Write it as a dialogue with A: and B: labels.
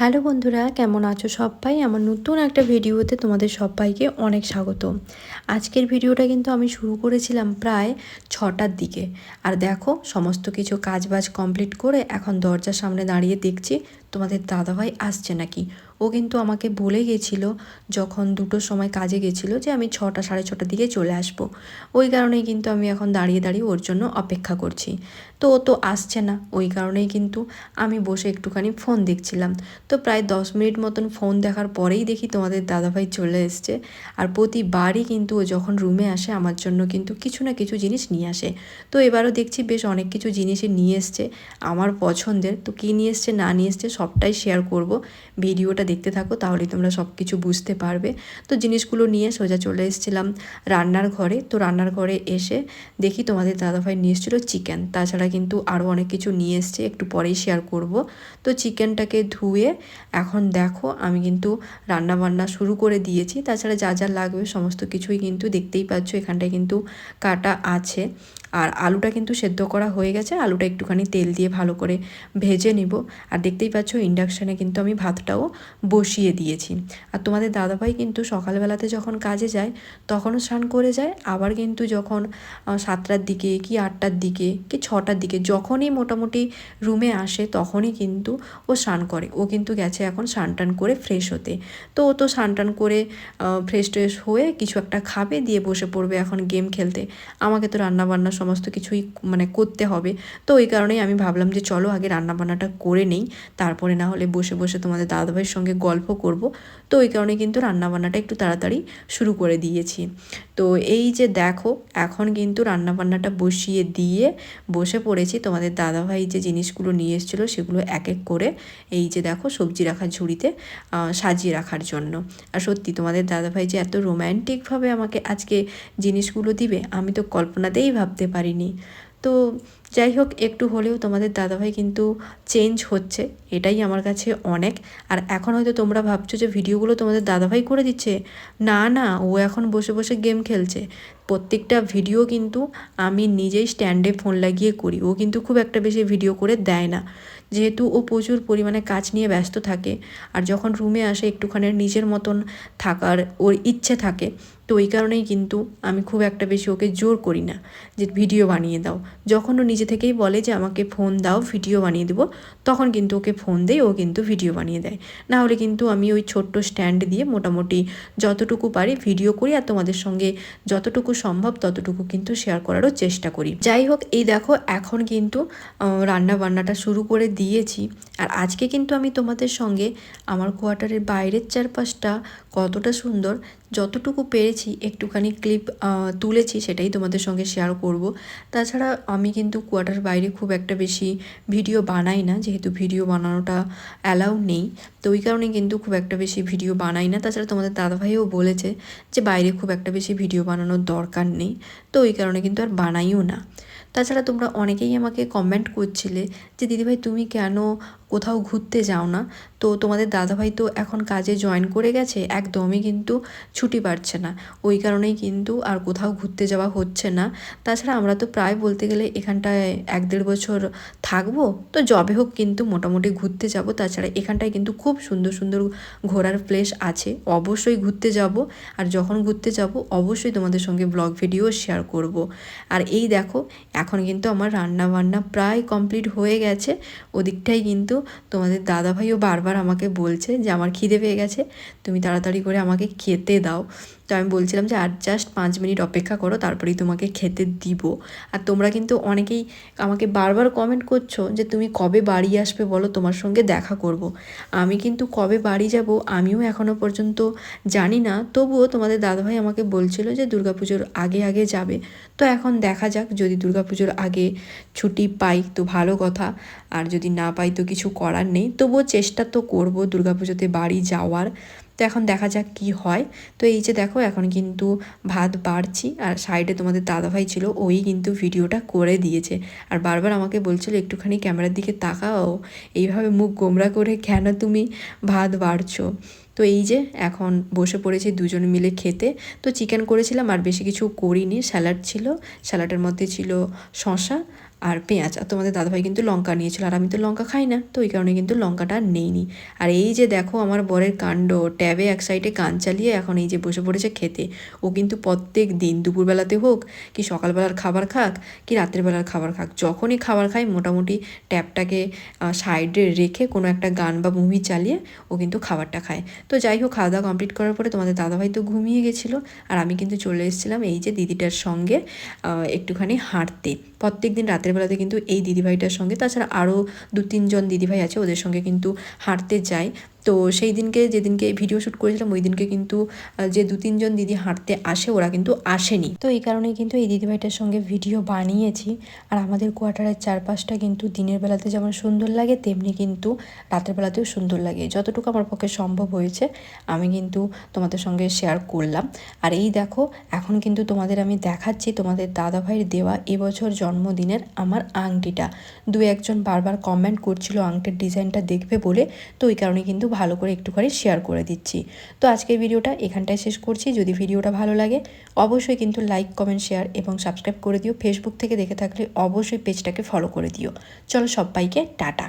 A: Hello বন্ধুরা, কেমন আছো সবাই? আমার নতুন একটা ভিডিওতে তোমাদের সবাইকে অনেক স্বাগত। আজকের ভিডিওটা কিন্তু আমি শুরু করেছিলাম প্রায় ছটার দিকে। আর দেখো, সমস্ত কিছু কাজবাজ কমপ্লিট করে এখন দরজার সামনে দাঁড়িয়ে দেখছি তোমাদের দাদাভাই আসছে নাকি। ও কিন্তু আমাকে বলে গেছিল যখন দুটোর সময় কাজে গেছিল যে আমি ছটা, সাড়ে ছটার দিকে চলে আসব। ওই কারণেই কিন্তু আমি এখন দাঁড়িয়ে দাঁড়িয়ে ওর জন্য অপেক্ষা করছি। তো ও তো আসছে না। ওই কারণেই কিন্তু আমি বসে একটুখানি ফোন দেখছিলাম। তো প্রায় দশ মিনিট মতন ফোন দেখার পরেই দেখি তোমাদের দাদাভাই চলে এসছে। আর প্রতিবারই কিন্তু ও যখন রুমে আসে, আমার জন্য কিন্তু কিছু না কিছু জিনিস নিয়ে আসে। তো এবারও দেখছি বেশ অনেক কিছু জিনিসই নিয়ে এসছে আমার পছন্দের। তো কী নিয়ে এসছে, না নিয়ে এসছে সবটাই শেয়ার করব। ভিডিওটা দেখতে থাকো তাহলেই তোমরা সব কিছু বুঝতে পারবে। তো জিনিসগুলো নিয়ে সোজা চলে এসেছিলাম রান্নার ঘরে। তো রান্নার ঘরে এসে দেখি তোমাদের দাদাভাই নিয়ে এসেছিল চিকেন তাছাড়া কিন্তু আরও অনেক কিছু নিয়ে এসছে, একটু পরেই শেয়ার করব। তো চিকেনটাকে ধুয়ে এখন দেখো আমি কিন্তু রান্না বান্না শুরু করে দিয়েছি। তাছাড়া যা যা লাগবে সমস্ত কিছুই কিন্তু দেখতেই পাচ্ছ, এখানটায় কিন্তু কাটা আছে। আর আলুটা কিন্তু সেদ্ধ করা হয়ে গেছে। আলুটা একটুখানি তেল দিয়ে ভালো করে ভেজে নিব। আর দেখতেই পাচ্ছ, ইন্ডাকশানে কিন্তু আমি ভাতটাও বসিয়ে দিয়েছি। আর তোমাদের দাদাভাই কিন্তু সকালবেলাতে যখন কাজে যায়, তখনও স্নান করে যায়। আবার কিন্তু যখন সাতটার দিকে কি আটটার দিকে কি ছটার দিকে যখনই মোটামুটি রুমে আসে, তখনই কিন্তু ও স্নান করে। ও কিন্তু গেছে এখন স্নান টান করে ফ্রেশ হতে। তো ও তো স্নান টান করে ফ্রেশ ট্রেশ হয়ে কিছু একটা খাবে, দিয়ে বসে পড়বে এখন গেম খেলতে। আমাকে তো রান্নাবান্না সমস্ত কিছুই মানে করতে হবে। তো ওই কারণেই আমি ভাবলাম যে চলো আগে রান্নাবান্নাটা করে নেই, তারপরে না হলে বসে বসে তোমাদের দাদাভাইয়ের সঙ্গে গল্প করব। তো ওই কারণে কিন্তু রান্নাবান্নাটা একটু তাড়াতাড়ি শুরু করে দিয়েছি। তো এই যে দেখো, এখন কিন্তু রান্নাবান্নাটা বসিয়ে দিয়ে বসে পড়েছি। তোমাদের দাদাভাই যে জিনিসগুলো নিয়ে এসেছিল সেগুলো এক এক করে এই যে দেখো সবজি রাখার ঝুড়িতে সাজিয়ে রাখার জন্য। আর সত্যি তোমাদের দাদাভাই যে এত রোম্যান্টিকভাবে আমাকে আজকে জিনিসগুলো দিবে, আমি তো কল্পনাতেই ভাবতে পারিনি। তো যাই হোক, একটু হলেও তোমাদের দাদাভাই কিন্তু চেঞ্জ হচ্ছে, এটাই আমার কাছে অনেক। আর এখন হয়তো তোমরা ভাবছ যে ভিডিওগুলো তোমাদের দাদাভাই করে দিচ্ছে। না না, ও এখন বসে বসে গেম খেলছে। প্রত্যেকটা ভিডিও কিন্তু আমি নিজেই স্ট্যান্ডে ফোন লাগিয়ে করি। ও কিন্তু খুব একটা বেশি ভিডিও করে দেয় না। যেহেতু ও প্রচুর পরিমাণে কাজ নিয়ে ব্যস্ত থাকে। আর যখন রুমে আসে, একটুখানি নিজের মতন থাকার ওর ইচ্ছে থাকে। তো ওই কারণেই কিন্তু আমি খুব একটা বেশি ওকে জোর করি না যে ভিডিও বানিয়ে দাও। যখন ও নিজে থেকেই বলে যে আমাকে ফোন দাও, ভিডিও বানিয়ে দেবো, তখন কিন্তু ওকে ফোন দেয় ও কিন্তু ভিডিও বানিয়ে দেয়। না হলে কিন্তু আমি ওই ছোট্ট স্ট্যান্ড দিয়ে মোটামুটি যতটুকু পারি ভিডিও করি আর তোমাদের সঙ্গে যতটুকু সম্ভব ততটুকু কিন্তু শেয়ার করারও চেষ্টা করি। যাই হোক, এই দেখো, এখন কিন্তু রান্না বান্নাটা শুরু করে দিয়েছি। আর আজকে কিন্তু আমি তোমাদের সঙ্গে আমার কোয়ার্টারের বাইরের চারপাশটা কতটা সুন্দর যতটুকু পেরেছি, একটুখানি ক্লিপ তুলেছি সেটাই তোমাদের সঙ্গে শেয়ার করব। তাছাড়া আমি কিন্তু কোয়ার্টার বাইরে খুব একটা বেশি ভিডিও বানাই না, যেহেতু ভিডিও বানানোটা অ্যালাউ নেই। তো ওই কারণে কিন্তু খুব একটা বেশি ভিডিও বানাই না। তাছাড়া তোমাদের দাদাভাইও বলেছে যে বাইরে খুব একটা বেশি ভিডিও বানানোর দরকার নেই। তো ওই কারণে কিন্তু আর বানাইও না। তাছাড়া তোমরা অনেকেই আমাকে কমেন্ট করছিলে যে, দিদিভাই, তুমি কেন কোথাও ঘুরতে যাও না। তো তোমাদের দাদাভাই তো এখন কাজে জয়েন করে গেছে, একদমই কিন্তু ছুটি পাচ্ছে না। ওই কারণেই কিন্তু আর কোথাও ঘুরতে যাওয়া হচ্ছে না। তাছাড়া আমরা তো প্রায় বলতে গেলে এখানটায় এক দেড় বছর থাকব। তো জবে হোক কিন্তু মোটামুটি ঘুরতে যাব। তাছাড়া এখানটায় কিন্তু খুব সুন্দর সুন্দর ঘোরার প্লেস আছে। অবশ্যই ঘুরতে যাব। আর যখন ঘুরতে যাব, অবশ্যই তোমাদের সঙ্গে ব্লগ ভিডিও শেয়ার করব। আর এই দেখো, এখন কিন্তু আমার রান্না বান্না প্রায় কমপ্লিট হয়ে গেছে। ওদিকটাই কিন্তু তোমাদের দাদাভাইও বারবার আমাকে বলছে যে আমার খিদে পেয়ে গেছে, তুমি তাড়াতাড়ি করে আমাকে খেতে দাও। তো আমি বলছিলাম যে, আর জাস্ট পাঁচ মিনিট অপেক্ষা করো, তারপরেই তোমাকে খেতে দিব। আর তোমরা কিন্তু অনেকেই আমাকে বারবার কমেন্ট করছ যে, তুমি কবে বাড়ি আসবে বলো? তোমার সঙ্গে দেখা করব। আমি কিন্তু কবে বাড়ি যাব আমিও এখনও পর্যন্ত জানি না। তবুও তোমাদের দাদাভাই আমাকে বলছিল যে, দুর্গাপুজোর আগে আগে যাবে। তো এখন দেখা যাক, যদি দুর্গাপুজোর আগে ছুটি পাই তো ভালো কথা, আর যদি না পাই তো কিছু করার নেই। তবুও চেষ্টা তো করব দুর্গাপুজোতে বাড়ি যাওয়ার। তো এখন দেখা যাক কি হয়। তো এই যে দেখো, এখন কিন্তু ভাত বাড়ছি আর সাইডে তোমাদের দাদাভাই ছিল, ওই কিন্তু ভিডিওটা করে দিয়েছে। আর বারবার আমাকে বলছিল, একটুখানি ক্যামেরার দিকে তাকাও, এইভাবে মুখ গোমরা করে কেন তুমি ভাত বাড়ছো? তো এই যে এখন বসে পড়েছি দুজন মিলে খেতে। তো চিকেন করেছিলাম আর বেশি কিছু করিনি। স্যালাড ছিল, স্যালাডের মধ্যে ছিল শশা আর পেঁয়াজ। আর তোমাদের দাদাভাই কিন্তু লঙ্কা নিয়েছিল আর আমি তো লঙ্কা খাই না, তো ওই কারণে কিন্তু লঙ্কাটা নেইনি। আর এই যে দেখো আমার বরের কাণ্ড, ট্যাবে এক সাইডে কান চালিয়ে এখন এই যে বসে পড়েছে খেতে। ও কিন্তু প্রত্যেক দিন, দুপুরবেলাতে হোক কি সকালবেলার খাবার খাক, কি রাত্রেবেলার খাবার খাক, যখনই খাবার খায় মোটামুটি ট্যাবটাকে সাইডে রেখে কোনো একটা গান বা মুভি চালিয়ে ও কিন্তু খাবারটা খায়। তো যাই হোক, খাওয়া দাওয়া কমপ্লিট করার পরে তোমাদের দাদাভাই তো ঘুমিয়ে গেছিল। আর আমি কিন্তু চলে এসেছিলাম এই যে দিদিটার সঙ্গে একটুখানি হাঁটতে। প্রত্যেক দিন রাতের বেলাতে কিন্তু এই দিদিভাইটার সঙ্গে, তাছাড়া আরও দু তিনজন দিদিভাই আছে, ওদের সঙ্গে কিন্তু হাঁটতে যাই। তো সেই দিনকে যেদিনকে ভিডিও শ্যুট করেছিলাম, ওই দিনকে কিন্তু যে দু তিনজন দিদি হাঁটতে আসে, ওরা কিন্তু আসেনি। তো এই কারণেই কিন্তু এই দিদিভাইটার সঙ্গে ভিডিও বানিয়েছি। আর আমাদের কোয়ার্টারের চারপাশটা কিন্তু দিনের বেলাতে যেমন সুন্দর লাগে, তেমনি কিন্তু রাতের বেলাতেও সুন্দর লাগে। যতটুকু আমার পক্ষে সম্ভব হয়েছে, আমি কিন্তু তোমাদের সঙ্গে শেয়ার করলাম। আর এই দেখো, এখন কিন্তু তোমাদের আমি দেখাচ্ছি তোমাদের দাদাভাইয়ের দেওয়া এবছর জন্মদিনের আমার আংটিটা। দু একজন বারবার কমেন্ট করছিল আংটির ডিজাইনটা দেখবে বলে, তো ওই কারণে কিন্তু ভালো করে একটুখানি শেয়ার করে দিচ্ছি। তো আজকের ভিডিওটা এখানটায় শেষ করছি। যদি ভিডিওটা ভালো লাগে, অবশ্যই কিন্তু লাইক কমেন্ট শেয়ার এবং সাবস্ক্রাইব করে দিও। ফেসবুক থেকে দেখে থাকলে অবশ্যই পেজটাকে ফলো করে দিও। চলো সবাইকে টাটা।